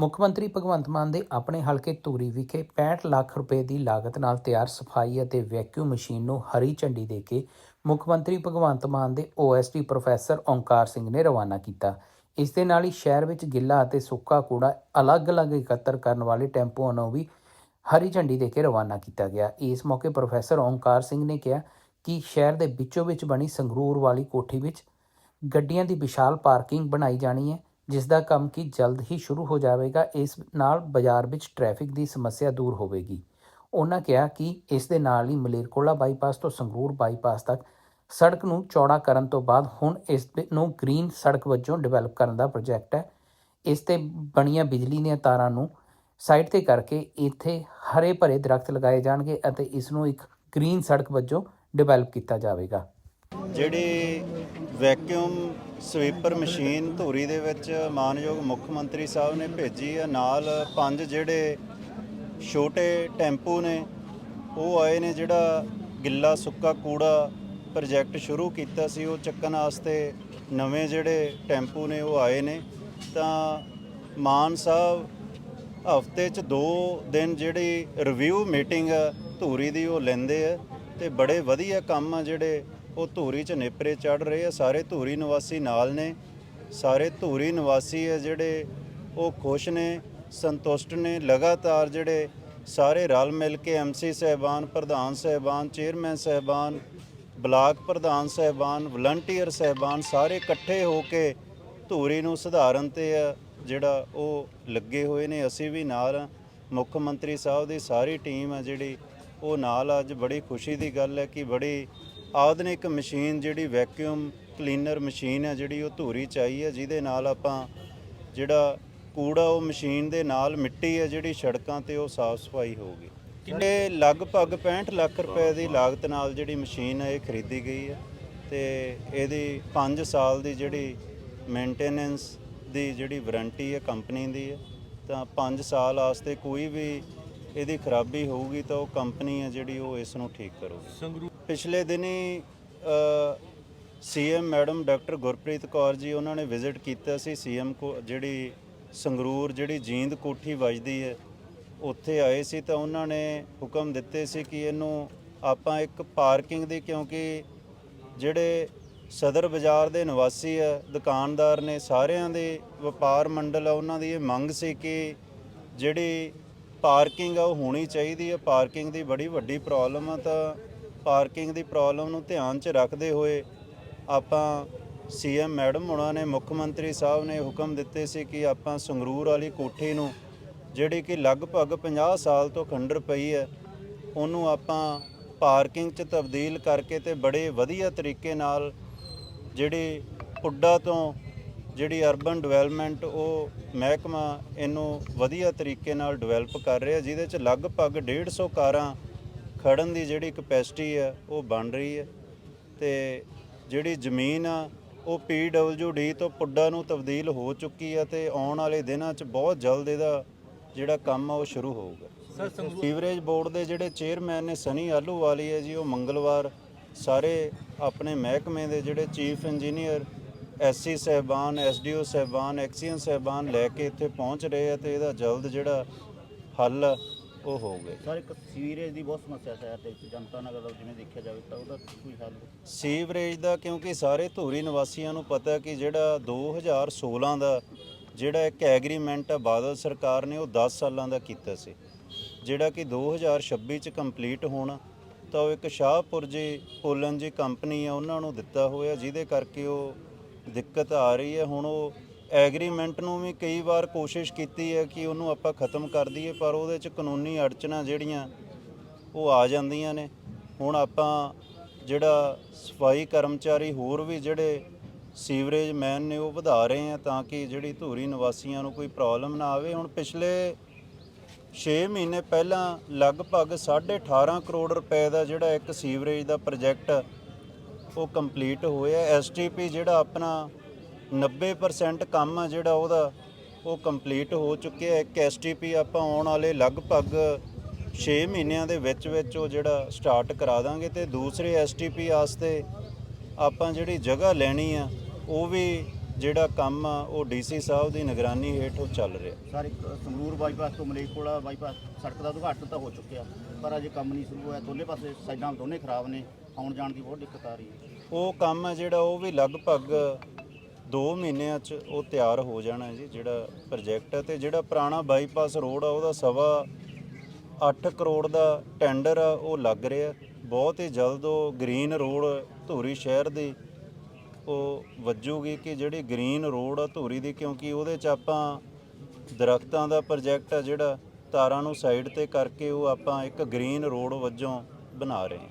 ਮੁੱਖ ਮੰਤਰੀ ਭਗਵੰਤ ਮਾਨ ਦੇ ਆਪਣੇ ਹਲਕੇ ਧੂਰੀ ਵਿਖੇ 65 ਲੱਖ ਰੁਪਏ ਦੀ ਲਾਗਤ ਨਾਲ ਤਿਆਰ ਸਫ਼ਾਈ ਅਤੇ ਵੈਕਿਊਮ ਮਸ਼ੀਨ ਨੂੰ ਹਰੀ ਝੰਡੀ ਦੇ ਕੇ ਮੁੱਖ ਮੰਤਰੀ ਭਗਵੰਤ ਮਾਨ ਦੇ ਓਐਸਡੀ ਪ੍ਰੋਫੈਸਰ ਓਂਕਾਰ ਸਿੰਘ ਨੇ ਰਵਾਨਾ ਕੀਤਾ। ਇਸ ਦੇ ਨਾਲ ਹੀ ਸ਼ਹਿਰ ਵਿੱਚ ਗਿੱਲਾ ਅਤੇ ਸੁੱਕਾ ਕੂੜਾ ਅਲੱਗ-ਅਲੱਗ ਇਕੱਤਰ ਕਰਨ ਵਾਲੇ ਟੈਂਪੂਆਂ ਨੂੰ ਵੀ ਹਰੀ ਝੰਡੀ ਦੇ ਕੇ ਰਵਾਨਾ ਕੀਤਾ ਗਿਆ। ਇਸ ਮੌਕੇ ਪ੍ਰੋਫੈਸਰ ਓਂਕਾਰ ਸਿੰਘ ਨੇ ਕਿਹਾ ਕਿ ਸ਼ਹਿਰ ਦੇ ਵਿੱਚੋਂ ਵਿੱਚ ਬਣੀ ਸੰਗਰੂਰ ਵਾਲੀ ਕੋਠੀ ਵਿੱਚ ਗੱਡੀਆਂ ਦੀ ਵਿਸ਼ਾਲ ਪਾਰਕਿੰਗ ਬਣਾਈ ਜਾਣੀ ਹੈ। ਜਿਸ ਦਾ ਕੰਮ ਕੀ ਜਲਦ ਹੀ ਸ਼ੁਰੂ ਹੋ ਜਾਵੇਗਾ, ਇਸ ਨਾਲ ਬਾਜ਼ਾਰ ਵਿੱਚ ਟ੍ਰੈਫਿਕ ਦੀ ਸਮੱਸਿਆ ਦੂਰ ਹੋਵੇਗੀ। ਉਹਨਾਂ ਕਿਹਾ ਕਿ ਇਸ ਦੇ ਨਾਲ ਹੀ ਮਲੇਰਕੋਲਾ ਬਾਈਪਾਸ ਤੋਂ ਸੰਗਰੂਰ ਬਾਈਪਾਸ ਤੱਕ ਸੜਕ ਨੂੰ ਚੌੜਾ ਕਰਨ ਤੋਂ ਬਾਅਦ ਹੁਣ ਇਸ ਨੂੰ ਗ੍ਰੀਨ ਸੜਕ ਵਜੋਂ ਡਿਵੈਲਪ ਕਰਨ ਦਾ ਪ੍ਰੋਜੈਕਟ ਹੈ। ਇਸ ਤੇ ਬਣੀਆਂ ਬਿਜਲੀ ਦੀਆਂ ਤਾਰਾਂ ਨੂੰ ਸਾਈਡ ਤੇ ਕਰਕੇ ਇੱਥੇ ਹਰੇ ਭਰੇ ਦਰਖਤ ਲਗਾਏ ਜਾਣਗੇ ਅਤੇ ਇਸ ਨੂੰ ਇੱਕ ਗ੍ਰੀਨ ਸੜਕ ਵਜੋਂ ਡਿਵੈਲਪ ਕੀਤਾ ਜਾਵੇਗਾ। ਜਿਹੜੇ ਵੈਕਿਊਮ ਸਵੀਪਰ ਮਸ਼ੀਨ ਧੂਰੀ ਦੇ ਵਿੱਚ ਮਾਨਯੋਗ ਮੁੱਖ ਮੰਤਰੀ ਸਾਹਿਬ ਨੇ ਭੇਜੀ ਆ ਨਾਲ ਪੰਜ ਜਿਹੜੇ ਛੋਟੇ ਟੈਂਪੂ ਨੇ, ਉਹ ਆਏ ਨੇ ਜਿਹੜਾ ਗਿੱਲਾ ਸੁੱਕਾ ਕੂੜਾ ਪ੍ਰੋਜੈਕਟ ਸ਼ੁਰੂ ਕੀਤਾ ਸੀ। ਉਹ ਚੱਕਣ ਵਾਸਤੇ ਨਵੇਂ ਜਿਹੜੇ ਟੈਂਪੂ ਨੇ, ਉਹ ਆਏ ਨੇ। ਤਾਂ ਮਾਨ ਸਾਹਿਬ, ਹਫ਼ਤੇ 'ਚ ਦੋ ਦਿਨ ਜਿਹੜੀ ਰਿਵਿਊ ਮੀਟਿੰਗ ਆ ਧੂਰੀ ਦੀ, ਉਹ ਲੈਂਦੇ ਆ ਤੇ ਬੜੇ ਵਧੀਆ ਕੰਮ ਆ ਜਿਹੜੇ ਉਹ ਧੂਰੀ 'ਚ ਨੇਪਰੇ ਚੜ ਰਹੇ ਆ, ਸਾਰੇ ਧੂਰੀ ਨਿਵਾਸੀ ਨਾਲ ਨੇ। ਸਾਰੇ ਧੂਰੀ ਨਿਵਾਸੀ ਆ ਜਿਹੜੇ ਉਹ ਖੁਸ਼ ਨੇ, ਸੰਤੁਸ਼ਟ ਨੇ, ਲਗਾਤਾਰ ਜਿਹੜੇ ਸਾਰੇ ਰਲ ਮਿਲ ਕੇ ਐਮਸੀ ਸਹਿਬਾਨ, ਪ੍ਰਧਾਨ ਸਹਿਬਾਨ, ਚੇਅਰਮੈਨ ਸਹਿਬਾਨ, ਬਲਾਕ ਪ੍ਰਧਾਨ ਸਹਿਬਾਨ, ਵਲੰਟੀਅਰ ਸਹਿਬਾਨ ਸਾਰੇ ਇਕੱਠੇ ਹੋ ਕੇ ਧੂਰੀ ਨੂੰ ਸੁਧਾਰਨ ਤੇ ਆ ਜਿਹੜਾ ਉਹ ਲੱਗੇ ਹੋਏ ਨੇ। ਅਸੀਂ ਵੀ ਨਾਲ ਮੁੱਖ ਮੰਤਰੀ ਸਾਹਿਬ ਦੀ ਸਾਰੀ ਟੀਮ ਆ ਜਿਹੜੀ ਉਹ ਨਾਲ ਅੱਜ ਬੜੀ ਖੁਸ਼ੀ ਦੀ ਗੱਲ ਹੈ ਕਿ ਬੜੀ ਆਧੁਨਿਕ ਮਸ਼ੀਨ ਜਿਹੜੀ ਵੈਕਿਊਮ ਕਲੀਨਰ ਮਸ਼ੀਨ ਹੈ ਜਿਹੜੀ ਉਹ ਧੂਰੀ ਚ ਆਈ ਹੈ ਜਿਹਦੇ ਨਾਲ ਆਪਾਂ ਜਿਹੜਾ ਕੂੜਾ ਉਹ ਮਸ਼ੀਨ ਦੇ ਨਾਲ ਮਿੱਟੀ ਹੈ ਜਿਹੜੀ ਸੜਕਾਂ ਤੇ ਉਹ ਸਾਫ਼ ਸਫ਼ਾਈ ਹੋਊਗੀ। ਇਹ ਲਗਭਗ 65 ਲੱਖ ਰੁਪਏ ਦੀ ਲਾਗਤ ਨਾਲ ਜਿਹੜੀ ਮਸ਼ੀਨ ਹੈ ਇਹ ਖਰੀਦੀ ਗਈ ਹੈ ਤੇ ਇਹਦੀ 5 ਸਾਲ ਦੀ ਜਿਹੜੀ ਮੇਨਟੇਨੈਂਸ ਦੀ ਜਿਹੜੀ ਵਾਰੰਟੀ ਹੈ ਕੰਪਨੀ ਦੀ ਹੈ ਤਾਂ 5 ਸਾਲ ਵਾਸਤੇ ਕੋਈ ਵੀ ਇਹਦੀ ਖਰਾਬੀ ਹੋਊਗੀ ਤਾਂ ਉਹ ਕੰਪਨੀ ਹੈ ਜਿਹੜੀ ਉਹ ਇਸ ਨੂੰ ਠੀਕ ਕਰੂਗੀ। ਪਿਛਲੇ ਦਿਨੀ CM madam doctor Gurpreet Kaur ji ਉਹਨਾਂ ਨੇ ਵਿਜ਼ਿਟ ਕੀਤਾ ਸੀ ਸੀਐਮ ਕੋ, ਜਿਹੜੀ ਸੰਗਰੂਰ, ਜਿਹੜੀ ਜੀਂਦ ਕੋਠੀ ਵੱਜਦੀ ਹੈ, ਉੱਥੇ ਆਏ ਸੀ ਤਾਂ ਉਹਨਾਂ ਨੇ ਹੁਕਮ ਦਿੱਤੇ ਸੀ ਕਿ ਇਹਨੂੰ ਆਪਾਂ ਇੱਕ ਪਾਰਕਿੰਗ ਦੀ, ਕਿਉਂਕਿ ਜਿਹੜੇ ਸਦਰ ਬਾਜ਼ਾਰ ਦੇ ਨਿਵਾਸੀ ਆ, ਦੁਕਾਨਦਾਰ ਨੇ ਸਾਰਿਆਂ ਦੇ ਵਪਾਰ ਮੰਡਲ ਆ, ਉਹਨਾਂ ਦੀ ਇਹ ਮੰਗ ਸੀ ਕਿ ਜਿਹੜੀ ਪਾਰਕਿੰਗ ਆ, ਉਹ ਹੋਣੀ ਚਾਹੀਦੀ ਹੈ ਪਾਰਕਿੰਗ ਦੀ ਬੜੀ ਵੱਡੀ ਪ੍ਰੋਬਲਮ ਆ, ਤਾਂ ਪਾਰਕਿੰਗ ਦੀ ਪ੍ਰੋਬਲਮ ਨੂੰ ਧਿਆਨ 'ਚ ਰੱਖਦੇ ਹੋਏ ਆਪਾਂ ਸੀਐਮ ਮੈਡਮ ਉਹਨਾਂ ਨੇ, ਮੁੱਖ ਮੰਤਰੀ ਸਾਹਿਬ ਨੇ ਹੁਕਮ ਦਿੱਤੇ ਸੀ ਕਿ ਆਪਾਂ ਸੰਗਰੂਰ ਵਾਲੀ ਕੋਠੀ ਨੂੰ, ਜਿਹੜੀ ਕਿ ਲਗਭਗ 50 ਸਾਲ ਤੋਂ ਖੰਡਰ ਪਈ ਹੈ, ਉਹਨੂੰ ਆਪਾਂ ਪਾਰਕਿੰਗ 'ਚ ਤਬਦੀਲ ਕਰਕੇ ਤੇ ਬੜੇ ਵਧੀਆ ਤਰੀਕੇ ਨਾਲ ਜਿਹੜੀ ਪੁੱਡਾ ਤੋਂ ਜਿਹੜੀ ਅਰਬਨ ਡਿਵੈਲਪਮੈਂਟ, ਉਹ ਮਹਿਕਮਾ ਇਹਨੂੰ ਵਧੀਆ ਤਰੀਕੇ ਨਾਲ ਡਿਵੈਲਪ ਕਰ ਰਿਹਾ, ਜਿਹਦੇ 'ਚ ਲਗਭਗ 150 ਕਾਰਾਂ ਖੜਨ ਦੀ ਜਿਹੜੀ ਕਪੈਸਿਟੀ ਹੈ ਉਹ ਬਣ ਰਹੀ ਹੈ ਤੇ ਜਿਹੜੀ ਜ਼ਮੀਨ ਆ ਉਹ ਪੀਡਬਲਯੂਡੀ ਤੋਂ ਪੁੱਡਾ ਨੂੰ ਤਬਦੀਲ ਹੋ ਚੁੱਕੀ ਹੈ ਤੇ ਆਉਣ ਵਾਲੇ ਦਿਨਾਂ 'ਚ ਬਹੁਤ ਜਲਦ ਇਹਦਾ ਜਿਹੜਾ ਕੰਮ ਆ ਉਹ ਸ਼ੁਰੂ ਹੋਊਗਾ। ਸੀਵਰੇਜ ਬੋਰਡ ਦੇ ਜਿਹੜੇ ਚੇਅਰਮੈਨ ਨੇ ਸਨੀ ਆਲੂਵਾਲੀ ਹੈ ਜੀ ਉਹ ਮੰਗਲਵਾਰ ਸਾਰੇ ਆਪਣੇ ਮਹਿਕਮੇ ਦੇ ਜਿਹੜੇ ਚੀਫ ਇੰਜੀਨੀਅਰ ਐਸਸੀ ਸਹਿਬਾਨ ਐਸਡੀਓ ਸਹਿਬਾਨ ਐਕਸੀਅਨ ਸਹਿਬਾਨ ਲੈ ਕੇ ਇੱਥੇ ਪਹੁੰਚ ਰਹੇ ਆ ਤੇ ਇਹਦਾ ਜਲਦ ਜਿਹੜਾ ਹੱਲ ਆ, ਉਹ ਹੋਊਗਾ ਸਰ ਇੱਕ ਸੀਵਰੇਜ ਦੀ ਬਹੁਤ ਸਮੱਸਿਆ ਸ਼ਹਿਰ ਦੇ ਵਿੱਚ ਜਨਤਾ ਨਗਰ ਦਾ ਜਿਵੇਂ ਦੇਖਿਆ ਜਾਵੇ ਤਾਂ ਉਹਦਾ ਕੋਈ ਹੱਲ ਸੀਵਰੇਜ ਦਾ ਕਿਉਂਕਿ ਸਾਰੇ ਧੂਰੀ ਨਿਵਾਸੀਆਂ ਨੂੰ ਪਤਾ ਕਿ ਜਿਹੜਾ 2016 ਦਾ ਜਿਹੜਾ ਇੱਕ ਐਗਰੀਮੈਂਟ ਆ ਬਾਦਲ ਸਰਕਾਰ ਨੇ ਉਹ 10 ਸਾਲਾਂ ਦਾ ਕੀਤਾ ਸੀ। ਜਿਹੜਾ ਕਿ 2026 ਚ ਕੰਪਲੀਟ ਹੋਣਾ ਤਾਂ ਉਹ ਇੱਕ ਸ਼ਾਹਪੁਰ ਜੀ ਪੋਲਨ ਜੀ ਕੰਪਨੀ ਆ ਉਹਨਾਂ ਨੂੰ ਦਿੱਤਾ ਹੋਇਆ ਜਿਹਦੇ ਕਰਕੇ ਉਹ ਦਿੱਕਤ ਆ ਰਹੀ ਹੈ। ਹੁਣ ਉਹ ਐਗਰੀਮੈਂਟ ਨੂੰ ਵੀ ਕਈ ਵਾਰ ਕੋਸ਼ਿਸ਼ ਕੀਤੀ ਹੈ ਕਿ ਉਹਨੂੰ ਆਪਾਂ ਖਤਮ ਕਰ ਦਈਏ, ਪਰ ਉਹਦੇ ਚ ਕਾਨੂੰਨੀ ਅੜਚਨਾਂ ਜਿਹੜੀਆਂ ਉਹ ਆ ਜਾਂਦੀਆਂ ਨੇ। ਹੁਣ ਆਪਾਂ ਜਿਹੜਾ ਸਫ਼ਾਈ ਕਰਮਚਾਰੀ ਹੋਰ ਵੀ ਜਿਹੜੇ ਸੀਵਰੇਜ ਮੈਨ ਨੇ ਉਹ ਵਧਾ ਰਹੇ ਆ ਤਾਂ ਕਿ ਜਿਹੜੀ ਧੂਰੀ ਨਿਵਾਸੀਆਂ ਨੂੰ ਕੋਈ ਪ੍ਰੋਬਲਮ ਨਾ ਆਵੇ। ਹੁਣ ਪਿਛਲੇ 6 ਮਹੀਨੇ ਪਹਿਲਾਂ ਲਗਭਗ 18.5 ਕਰੋੜ ਰੁਪਏ ਦਾ ਜਿਹੜਾ ਇੱਕ ਸੀਵਰੇਜ ਦਾ ਪ੍ਰੋਜੈਕਟ ਉਹ ਕੰਪਲੀਟ ਹੋਇਆ। ਐਸਟੀਪੀ ਜਿਹੜਾ ਆਪਣਾ 90% ਕੰਮ ਆ ਜਿਹੜਾ ਉਹਦਾ ਉਹ ਕੰਪਲੀਟ ਹੋ ਚੁੱਕਿਆ ਇੱਕ ਐਸਟੀਪੀ ਆਪਾਂ ਆਉਣ ਵਾਲੇ ਲਗਭਗ 6 ਮਹੀਨਿਆਂ ਦੇ ਵਿੱਚ ਵਿੱਚ ਉਹ ਜਿਹੜਾ ਸਟਾਰਟ ਕਰਾ ਦਾਂਗੇ ਤੇ ਦੂਸਰੇ ਐਸਟੀਪੀ ਵਾਸਤੇ ਆਪਾਂ ਜਿਹੜੀ ਜਗ੍ਹਾ ਲੈਣੀ ਆ ਉਹ ਵੀ ਜਿਹੜਾ ਕੰਮ ਆ ਉਹ ਡੀਸੀ ਸਾਹਿਬ ਦੀ ਨਿਗਰਾਨੀ ਹੇਠ ਉਹ ਚੱਲ ਰਿਹਾ। ਸਰ ਇੱਕ ਸੰਗਰੂਰ ਬਾਈਪਾਸ ਤੋਂ ਮਲੇਕੋਲਾ ਬਾਈਪਾਸ ਸੜਕ ਦਾ ਉਦਘਾਟਨ ਤਾਂ ਹੋ ਚੁੱਕਿਆ ਪਰ ਅਜੇ ਕੰਮ ਨਹੀਂ ਸ਼ੁਰੂ ਹੋਇਆ। ਦੋਨੇ ਪਾਸੇ ਸਾਈਡਾਂ ਦੋਨੇ ਖਰਾਬ ਨੇ ਆਉਣ ਜਾਣ ਦੀ ਬਹੁਤ ਦਿੱਕਤ ਆ ਰਹੀ ਹੈ। ਉਹ ਕੰਮ ਹੈ ਜਿਹੜਾ ਉਹ ਵੀ ਲਗਭਗ 2 ਮਹੀਨਿਆਂ 'ਚ ਉਹ ਤਿਆਰ ਹੋ ਜਾਣਾ ਜੀ, ਜਿਹੜਾ ਪ੍ਰੋਜੈਕਟ ਹੈ ਤੇ ਜਿਹੜਾ ਪੁਰਾਣਾ ਬਾਈਪਾਸ ਰੋਡ ਆ, ਉਹਦਾ ਸਵਾ 8 ਕਰੋੜ ਦਾ ਟੈਂਡਰ ਆ, ਉਹ ਲੱਗ ਰਿਹਾ। ਬਹੁਤ ਹੀ ਜਲਦ ਉਹ ਗ੍ਰੀਨ ਰੋਡ ਧੂਰੀ ਸ਼ਹਿਰ ਦੀ ਉਹ ਵੱਜੂਗੀ ਕਿ ਜਿਹੜੀ ਗ੍ਰੀਨ ਰੋਡ ਆ ਧੂਰੀ ਦੀ, ਕਿਉਂਕਿ ਉਹਦੇ 'ਚ ਆਪਾਂ ਦਰਖਤਾਂ ਦਾ ਪ੍ਰੋਜੈਕਟ ਆ ਜਿਹੜਾ ਤਾਰਾਂ ਨੂੰ ਸਾਈਡ ਤੇ ਕਰਕੇ ਉਹ ਆਪਾਂ ਇੱਕ ਗ੍ਰੀਨ ਰੋਡ ਵਜੋਂ ਬਣਾ ਰਹੇ ਹਾਂ।